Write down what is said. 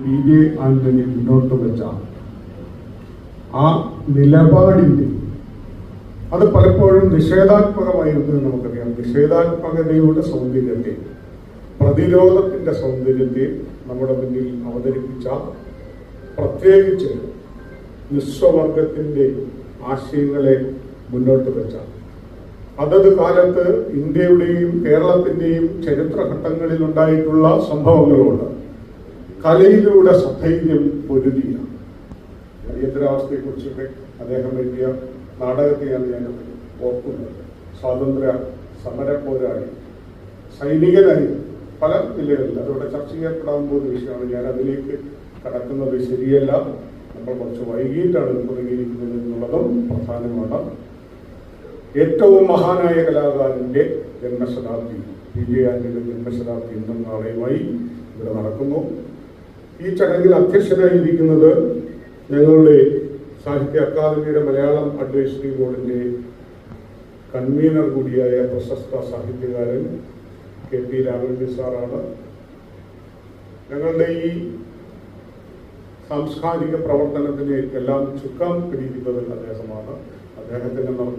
P Antony മുന്നോട്ട് വെച്ച ആ നിലപാടിന്റെ അത് പലപ്പോഴും നിഷേധാത്മകമായിരുന്നു എന്ന് നമുക്കറിയാം. നിഷേധാത്മകതയുടെ സൗന്ദര്യത്തെ പ്രതിരോധത്തിന്റെ സൗന്ദര്യത്തെ നമ്മുടെ മുന്നിൽ അവതരിപ്പിച്ച പ്രത്യേകിച്ച് നിസ്വവർഗത്തിന്റെ ആശയങ്ങളെ മുന്നോട്ട് വെച്ച. അതത് കാലത്ത് ഇന്ത്യയുടെയും കേരളത്തിന്റെയും ചരിത്രഘട്ടങ്ങളിൽ ഉണ്ടായിട്ടുള്ള സംഭവങ്ങളുണ്ട്. കലയിലൂടെ സധൈര്യം പൊരുതിയാണ്. അടിയന്തരാവസ്ഥയെക്കുറിച്ചൊക്കെ അദ്ദേഹം എഴുതിയ നാടകത്തെയാണ് ഞാൻ ഓർക്കുന്നത്. സ്വാതന്ത്ര്യ സമര പോരാളി സൈനികനായി പല നിലകളിൽ അതോടെ ചർച്ച ചെയ്യപ്പെടാൻ പോകുന്ന വിഷയമാണ് ഞാൻ അതിലേക്ക് കടക്കുന്നത്. ശരിയല്ല. നമ്മൾ കുറച്ച് വൈകിട്ടാണ് തുടങ്ങിയിരിക്കുന്നത് എന്നുള്ളതും പ്രധാനമാണ്. ഏറ്റവും മഹാനായ കലാകാരന്റെ ജന്മശതാബ്ദി ആന്റണിയുടെ ജന്മശതാബ്ദി ഇന്നും നാളെയുമായി ഇവിടെ നടക്കുന്നു. ഈ ചടങ്ങിൽ അധ്യക്ഷനായിരിക്കുന്നത് ഞങ്ങളുടെ സാഹിത്യ അക്കാദമിയുടെ മലയാളം അഡ്വൈസറി ബോർഡിന്റെ കൺവീനർ കൂടിയായ പ്രശസ്ത സാഹിത്യകാരൻ കെ പി രാഘവൻജി സാറാണ്. ഞങ്ങളുടെ ഈ സാംസ്കാരിക പ്രവർത്തനത്തിന് എല്ലാം ചുക്കാൻ പിടിക്കുന്നത് അദ്ദേഹമാണ്. അദ്ദേഹത്തിന്റെ നിർദ്ദേശം